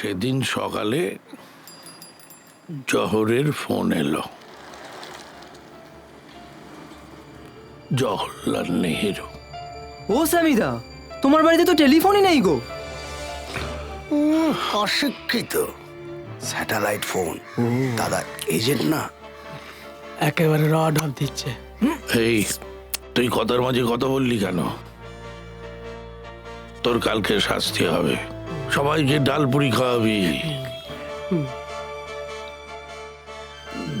সেদিন সকালে জহরের ফোন এলো। জওহরলাল নেহেরু। ও স্যামিদা তোমার বাড়িতে তো টেলিফোনই নেই গো। অশিক্ষিত। Satellite phone. দাদা এজেন্ট না? একেবারে রড অফ দিচ্ছে। এই তুই কথার মাঝে কথা বললি কেন? তোর কালকে শাস্তি হবে। সবাইকে ডাল পুরি খাওয়াবি।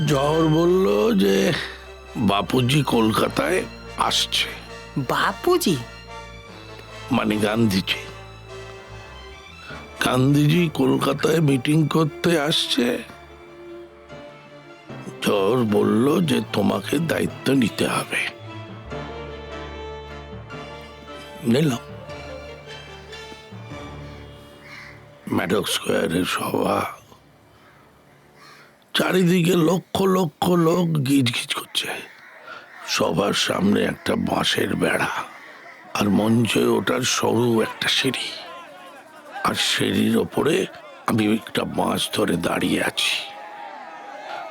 জহর বলল যে বাপুজি কলকাতায় আসছে। বাপুজি? মানে গান্ধীজি। গান্ধীজি কলকাতায় মিটিং করতে আসছে। জহর বলল যে তোমাকে দায়িত্ব নিতে হবে। নিলাম। ম্যাডক স্কোয়ারের সভা। চারিদিকে লক্ষ লক্ষ লোক গিজগিজ করছে। সবার সামনে একটা বাঁশের বেড়া আর মঞ্চে ওটার সরু একটা সিঁড়ি। আর সিঁড়ির ওপরে আমি একটা বাঁশ ধরে দাঁড়িয়ে আছি।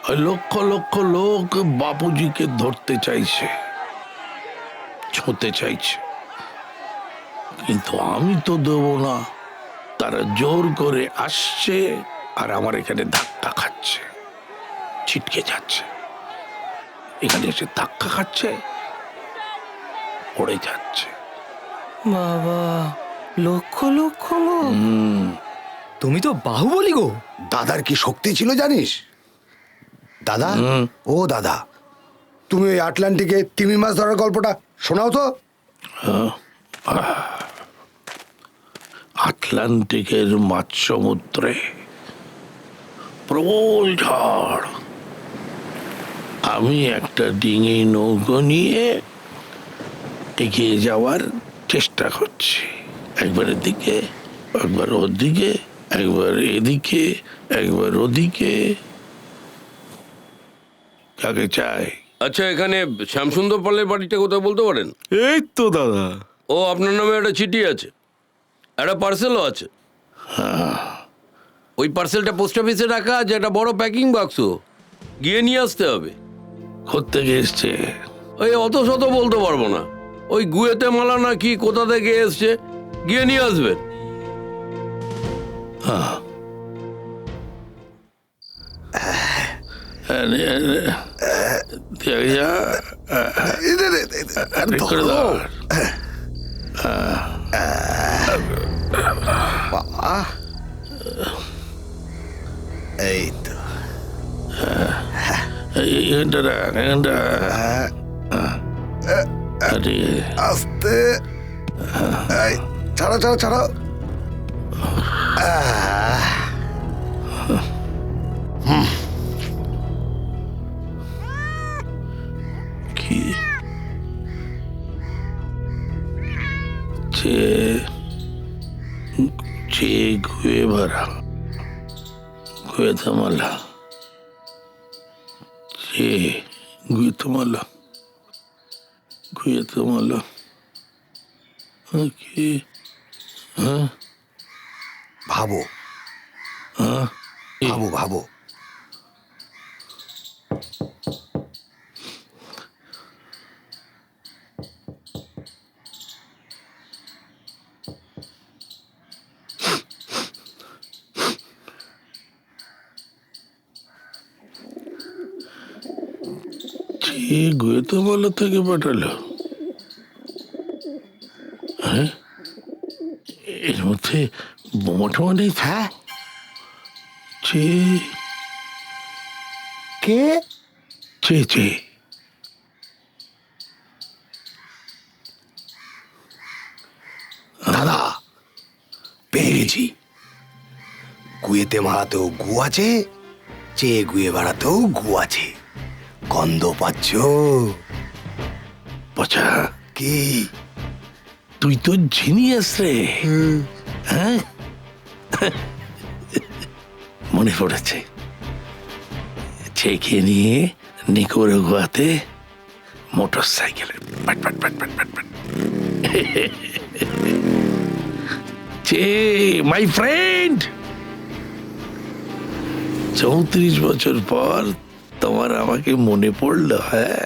ওই লক্ষ লক্ষ লোক বাপুজিকে ধরতে চাইছে, ছুঁতে চাইছে। কিন্তু আমি তো দেবো না। তারা জোর করে আসছে আর আমার এখানে ধাক্কা খাচ্ছে ছিটকে যাচ্ছে। এখানে এসে ধাক্কা খাচ্ছে পড়ে যাচ্ছে। বাবা লক্ষ লক্ষ লোক। তুমি তো বাহুবলি গো। দাদার কি শক্তি ছিল জানিস? দাদা? ও দাদা তুমি ওই আটলান্টিকে তিমি মাছ ধরার গল্পটা শোনাও তো। আটলান্টিকের মাঝ সমুদ্রে। প্রবল ঝড়। আমি একটা ডিঙি নৌকো নিয়ে এগিয়ে যাওয়ার চেষ্টা করছি। একবার এদিকে একবার ওদিকে একবার এদিকে একবার ওদিকে। কাকে চাই? আচ্ছা এখানে শ্যামসুন্দর পালের বাড়িটা কোথায় বলতে পারেন? এই তো দাদা। ও আপনার নামে একটা চিঠি আছে। একটা পার্সেলও আছে ওই পার্সেলটা পোস্ট অফিসে রাখা আছে একটা বড় প্যাকিং বাক্স গিয়ে নিয়ে আসতে হবে কোথেকে এসছে ওই অত শত বলতে পারব না ওই গুয়েতে মালা না কি কোথা থেকে এসছে গিয়ে নিয়ে আসবেন দিয়ে দাও এই তো আস্তে ছাড়ো ছাড়ো ছাড়ো কি যে যে গুয়েভারা গুয়েতামালা যে গুয়েতামালা গুয়েতামালা কি? ভাবো। ভাবো ভাবো। যে গুয়েতামালা থেকে পাঠালো। হ্যাঁ? এর মধ্যে বোমা টোমা নেই? হ্যাঁ। যে কে? যে যে দাদা পেয়ে গেছি। গুয়েতে মারাতেও গু আছে চেয়ে গুয়ে বেড়াতেও গু আছে। গন্ধ পাচ্ছ পচা কি? তুই তো জিনিয়াস রে। হ্যাঁ? মনে পড়েছে। চেকে নিয়ে নিকোরগুয়াতে মোটর সাইকেলে মাই ফ্রেন্ড চৌত্রিশ বছর পর তোমার আমাকে মনে পড়ল হ্যাঁ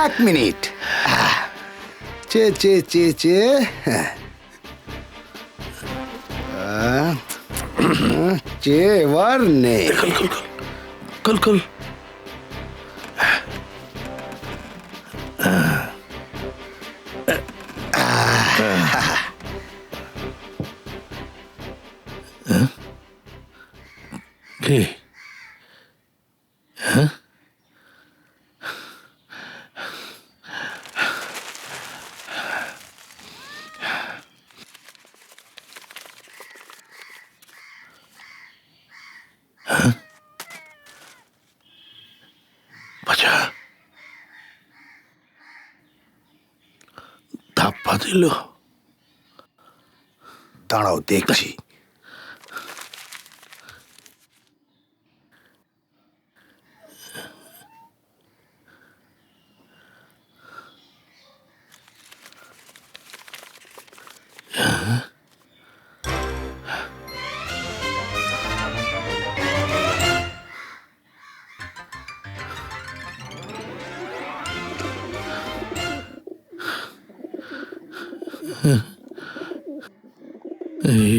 এক মিনিট আহ, চে চে চে চে হ্যাঁ। আহ, চে এবার নেই কল কল কল কল কল কে বাছা। ধাপ্পা দিল। দাঁড়াও দেখছি। এই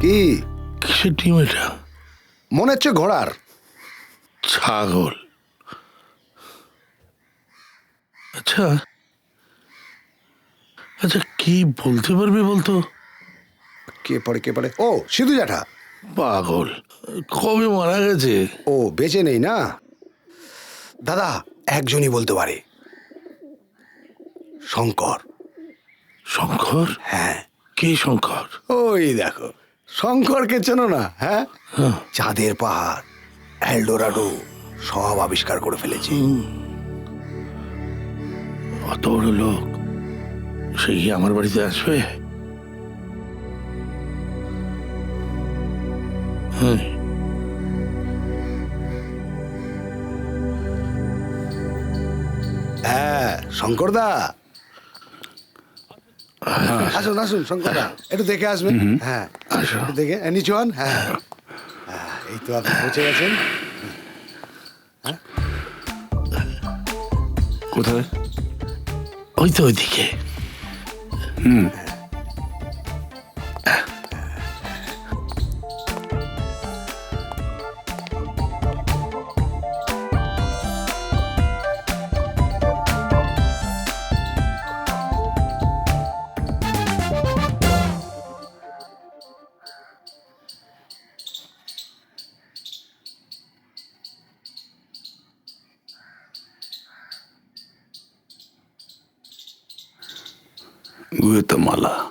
কি? কিসের টিম এটা? মনে হচ্ছে ঘোড়ার। ছাগল। আচ্ছা। আচ্ছা কি বলতে পারবি বলতো? কে পড়ে কে পড়ে? ও সিধু জ্যাঠা। পাগল। কবে মারা গেছে? ও বেঁচে নেই না? দাদা একজনই বলতে পারে। শঙ্কর। শঙ্কর? হ্যাঁ। কে শঙ্কর? ওই দেখো শঙ্করকে চেনো না হ্যাঁ? চাঁদের পাহাড়। এলডোরাডো সব আবিষ্কার করে ফেলেছি। অত বড় লোক সে কি আমার বাড়িতে আসবে? হ্যাঁ হ্যাঁ শঙ্করদা। আসুন আসুন শঙ্করদা একটু দেখে আসবেন। হ্যাঁ। দেখে নিচু হন হ্যাঁ হ্যাঁ, এই তো আপনি পৌঁছে গেছেন? কোথায়? ওই তো ওইদিকে। গুয়েতামালা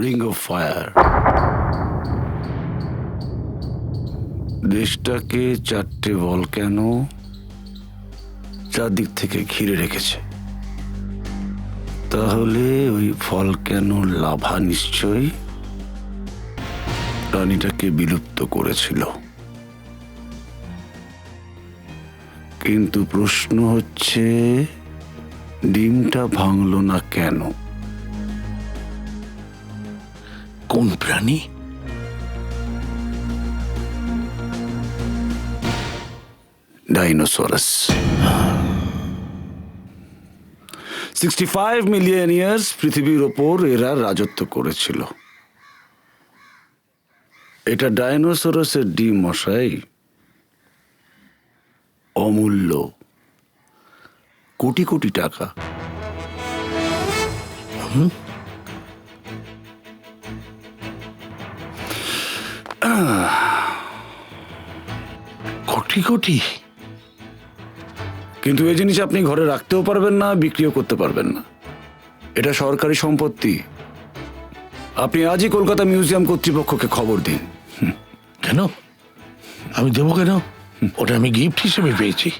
রিং অফ ফায়ার দেশটাকে চারটে বল কেন? চারদিক থেকে ঘিরে রেখেছে। তাহলে ওই ফল কেন লাভা নিশ্চয়ই? প্রাণীটাকে বিলুপ্ত করেছিল। কিন্তু প্রশ্ন হচ্ছে ডিমটা ভাঙলো না কেন? কোন প্রাণী? Dinosaurs. Sixty five million years পৃথিবীর ওপর এরা রাজত্ব করেছিল। এটা ডাইনোসরাসের ডিম মশাই। অমূল্য। কোটি কোটি টাকা। কোটি কোটি। কিন্তু এই জিনিস আপনি ঘরে রাখতেও পারবেন না বিক্রিও করতে পারবেন না। এটা সরকারি সম্পত্তি। আপনি আজই কলকাতা মিউজিয়াম কর্তৃপক্ষকে খবর দিন। কেন? আমি দেবো কেন? ওটা আমি গিফট হিসেবে পেয়েছি।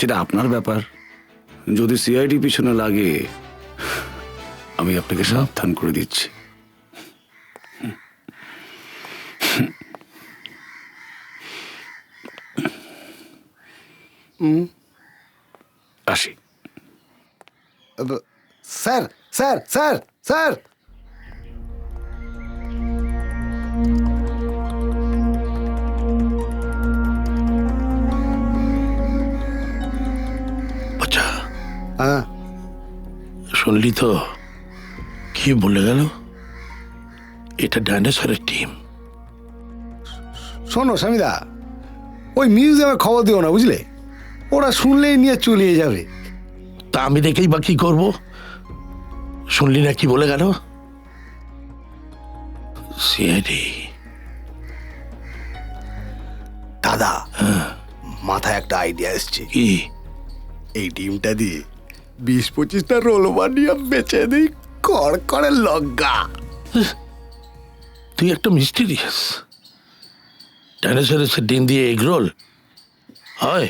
সেটা আপনার ব্যাপার। যদি সিআইডি পিছনে লাগে আমি আপনাকে সাবধান করে দিচ্ছি। আসি। Sir sir sir sir. হ্যাঁ। শুনলি তো? কি বলে গেল? এটা ডাইনোসরের টিম। শোনো স্বামীদা ওই মিউজিয়ামে খবর দিও না বুঝলে? ওরা শুনলেই নিয়ে চলিয়ে যাবে। তা আমি দেখেই বা কি করব? শুনলি না কি বলে গেল? সিআইডি। দাদা মাথায় একটা আইডিয়া এসছে। কি? এই ডিমটা দিয়ে বিশ পঁচিশটা রোল বানিয়ে বেচে দিই কর করে লজ্ঞা তুই একটা মিস্টিরিয়াস ডাইনোসরের ডিম দিয়ে এগ রোল হয়।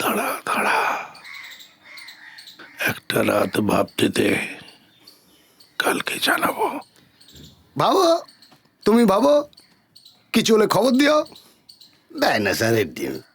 দাঁড়া দাঁড়া। একটা রাত ভাবতে দে কালকে জানাব। ভাবো তুমি ভাবো কিছু হলে খবর দিও। ডাইনোসরের ডিম মারবি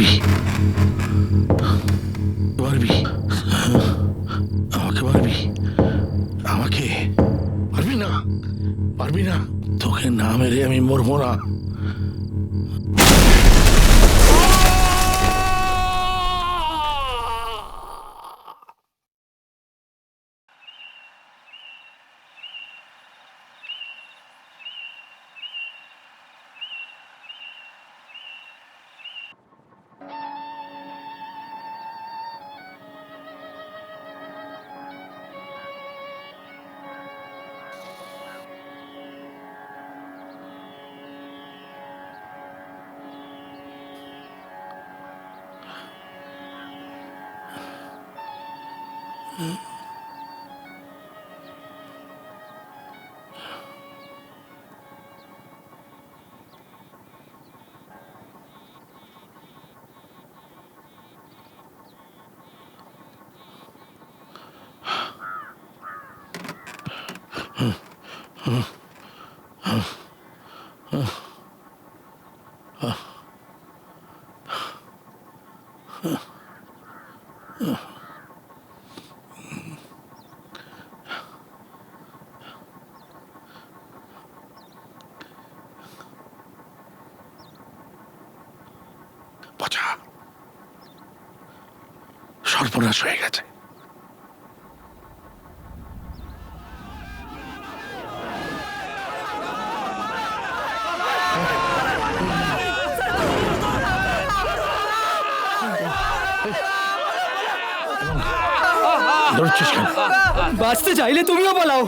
живи. পচা সর্বনাশ হয়ে গেছে। বাঁচতে চাইলে তুমিও পালাও।